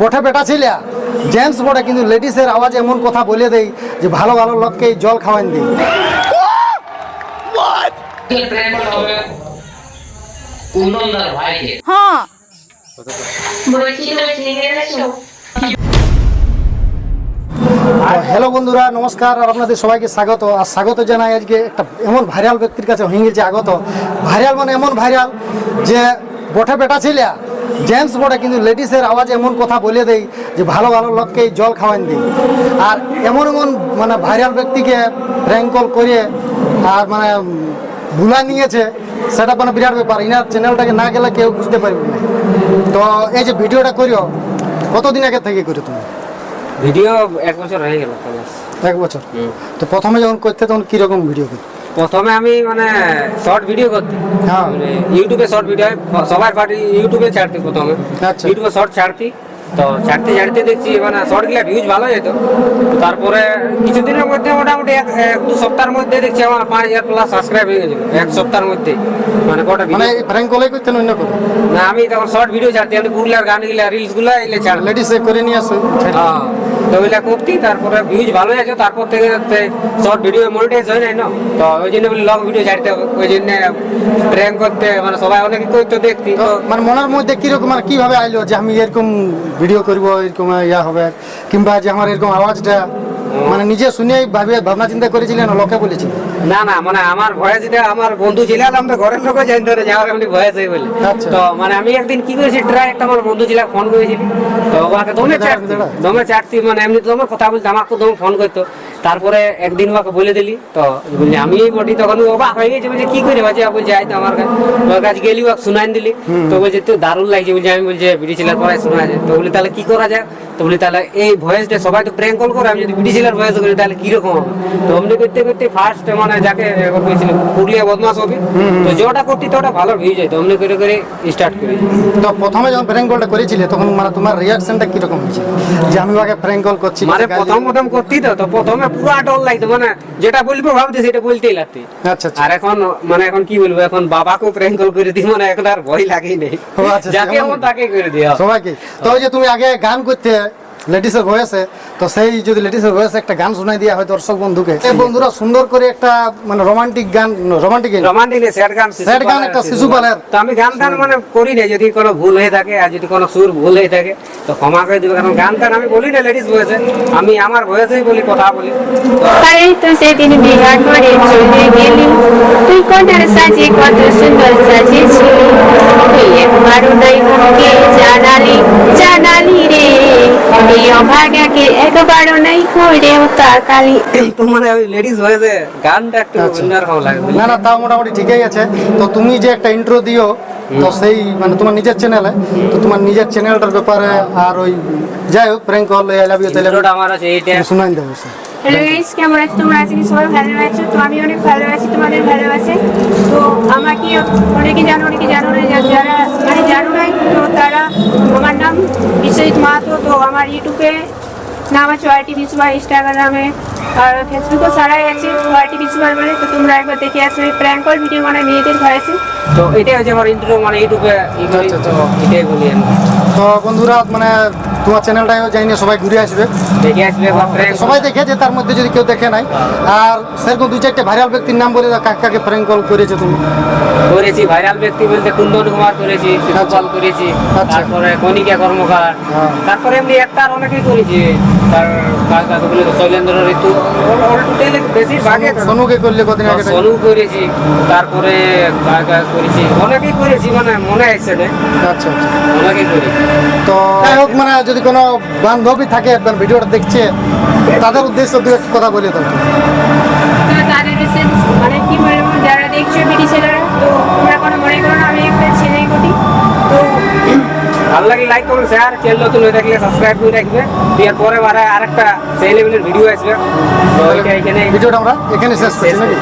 বটে বেটা ছিলা। জেন্টস বটে কিন্তু লেডিসের আওয়াজ এমন কথা বলে দেই যে ভালো ভালো লোককে জল খাওয়ান দিই হ্যাঁ। হ্যালো বন্ধুরা নমস্কার আর আপনাদের সবাইকে স্বাগত। আর স্বাগত জানাই আজকে একটা এমন ভাইরাল ব্যক্তির কাছে হয়ে গেছে আগত। ভাইরাল মানে এমন ভাইরাল যে বটে বেটা ছিলা। জেন্টস বটে কিন্তু লেডিসের আওয়াজ এমন কথা বলে দেই যে ভালো ভালো লোককে জল খাওয়ান দিই। আর এমন এমন মানে ভাইরাল ব্যক্তিকে র্যাঙ্ক কল করে আর মানে ভুলা নিয়েছে সেটা মানে বিরাট ব্যাপার। ইনার চ্যানেলটাকে না গেলে কেউ বুঝতে পারবে না। তো এই যে ভিডিওটা করিও কতদিন আগে থেকে করি তুমি? ভিডিও এক বছর হয়ে গেল এক বছর? তো প্রথমে যখন করতে তখন কীরকম ভিডিও করতে? প্রথমে আমি মানে শর্ট ভিডিও করতে হ্যাঁ। মানে ইউটিউবে শর্ট ভিডিও সবার পার্টি ইউটিউবে ছাড়তে প্রথমে। আচ্ছা। ইউটিউবে শর্ট ছাড়তি। তো ছাড়তে ছাড়তে দেখছি মানে শর্টগুলা ভিউজ ভালো যেত। তারপরে কিছুদিনের মধ্যে মোটামুটি এক দু সপ্তাহের মধ্যে দেখছি আমার পাঁচ হাজার প্লাস সাবস্ক্রাইব হয়ে গেছিল এক সপ্তাহের মধ্যে। মানে কটা মানে প্র্যাঙ্ক কলেই করতেন অন্য করে না আমি তখন শর্ট ভিডিও ছাড়তে। আমি পুরুলিয়ার গানগুলা রিলসগুলা এলে ছাড় লেডিস করে নিয়ে আসো। হ্যাঁ। তো ওইটা করতি তারপরে ভিউজ ভালো আছে তারপর থেকে শর্ট ভিডিও মনিটাইজ হয় নাই না? তো ওই জন্য বলি লং ভিডিও ছাড়তে ওই জন্য প্র্যাঙ্ক করতে মানে সবাই অনেকে করতো দেখতি তো তো মানে মনের মধ্যে কীরকম মানে কীভাবে আইলো যে আমি এরকম ভিডিও করব এরকম ইয়া হবে কিংবা যে আমার এরকম আওয়াজটা মানে নিজে শুনে ভাবে ভাবনা চিন্তা করেছিলেন না লোকে বলেছিলেন না না মানে আমার ভয়েস যেটা আমার বন্ধু ছিল আমরা ঘরের লোকও জানতো না যে আমার এমনি হয়ে বলে আচ্ছা। তো মানে আমি একদিন কি করেছি ট্রাই একটা আমার বন্ধু ছিল ফোন করেছিলি। তো ওকে দমে চাটতি। দমে চাটতি মানে এমনি দমে কথা বলতে আমাকে দমে ফোন করতো। তারপরে একদিন ওকে বলে দিলি তো বললি আমি এই বটি তখন ও অবাক হয়ে গেছে বলছে কি করে? বাচ্চা বলছে আই তো আমার কাছে। ওর কাছে গেলি ওকে শুনাই দিলি। তো বলছে তুই দারুণ লাগছে। বলছে আমি বলছে বিডি ছিলার পরে শোনা যায় তো বলি তাহলে কি করা যায়? তো বলি তাহলে এই ভয়েসটা সবাই তো প্র্যাঙ্ক কল করে আমি যদি বিডি ছিলার ভয়েস করি তাহলে কীরকম হবে? তো অমনি করতে করতে ফার্স্ট মানে যাকে করেছিল পুরুলিয়া বদমাস হবে। তো যেটা করতি ওটা ভালো ভিউ যায় তো অমনি করে করে স্টার্ট করি তো প্রথমে যখন প্র্যাঙ্ক কলটা করেছিলে তখন মানে তোমার রিয়াকশনটা কীরকম হয়েছিল যে আমি ওকে প্র্যাঙ্ক কল করছি মানে প্রথম প্রথম করতি তো তো প্রথমে পুরো ডর লাগতো মানে যেটা বলব ভাবতে সেটা বলতেই লাগতি আচ্ছা আচ্ছা। আর এখন মানে এখন কি বলব এখন বাবাকে প্র্যাঙ্ক কল করে দিই মানে এখন আর ভয় লাগেই নেই। আচ্ছা, যাকে? এমন তাকে করে দিও সবাইকে। তো যে তুমি আগে গান করতে লেডিসের ভয়েসে তো সেই যদি লেডিসের ভয়েসে একটা গান শোনাই দেওয়া হয় দর্শক বন্ধুকে। এই বন্ধুরা সুন্দর করে একটা মানে রোমান্টিক গান রোমান্টিক রোমান্টিক স্যাড গান Sad গান একটা শিশুপালের। তো আমি গান টান মানে করি না যদি কোনো ভুল হয়ে থাকে আর যদি কোনো সুর ভুল হয়ে থাকে তো ক্ষমা করে দিবে কারণ গান টান আমি বলি না লেডিস ভয়েসে আমি আমার ভয়েসেই বলি কথা বলি। আরে তো সেদিন বিয়া করে চলে গেলি। তুই কোনার সাজে কত সুন্দর সাজেছি তুই একবারও নাই মুখে জানালি জানালি। রে এই অভাগাকে একবারও নাই করেও তাকালি তো মানে ওই লেডিস ভয়েসে গানটা একটু আচ্ছা। অন্যরকম লাগে না না তাও মোটামুটি ঠিকই আছে। তো তুমি যে একটা ইন্ট্রো দিও তো সেই মানে তোমার নিজের চ্যানেলে তো তোমার নিজের চ্যানেলটার ব্যাপারে আর ওই যাই হোক prank call I love you তাহলে আমার আছে এইটা। শোনাই দেবো হ্যালো গাইস কেমন আছো? তোমরা আজকে সবাই ভালো আছো? তো আমি অনেক ভালো আছি তোমাদের ভালোবাসে। তো আমাকে অনেকে জানো অনেকে জানো না যারা মানে জানো নাই তো তারা আমার নাম বিশ্বজিৎ মাহাতো তো আমার ইউটিউবে নাম আছে ওয়াইটি বিশ্ববার ইনস্টাগ্রামে আর ফেসবুকও সারাই আছে ওয়াইটি বিশ্ববার বলে তো তোমরা একবার দেখে আসবে। প্র্যাঙ্ক কল ভিডিও মানে মেয়েদের ভয়েসে তো এটাই হচ্ছে আমার ইন্ট্রো মানে ইউটিউবে আচ্ছা, তো এটাই বলি তো বন্ধুরা মানে তোমার চ্যানেলটাও যাই না সবাই ঘুরে আসবে। দেখে আসবে সবাই দেখেছে তার মধ্যে যদি কেউ দেখে নাই। আর সেরকম দু চারটে ভাইরাল ব্যক্তির নাম বলে দাও, কাকে কাকে প্র্যাঙ্ক কল করেছে তুমি? করেছি ভাইরাল ব্যক্তি বলতে কুন্দন কুমার করেছি কল করেছি আচ্ছা। তারপরে কণিকা কর্মকার হ্যাঁ। তারপরে এমনি একটা অনেকেই করেছি। তারপরে করেছি? অনেকেই করেছি মানে মনে আচ্ছা আচ্ছা। অনেকেই করেছি তো যাই হোক মানে যদি কোনো বান্ধবী থাকে একবার ভিডিওটা দেখছে তাদের উদ্দেশ্য দু একটা কথা বলে দাও ভালো লাগলে লাইক করুন শেয়ার চ্যানেল নতুন হয়ে থাকলে সাবস্ক্রাইব করে রাখবে। দিয়ে পরে বারে আরেকটা সেই লেভেলের ভিডিও আসবে। ভিডিওটা আমরা এখানে শেষ করছি নাকি?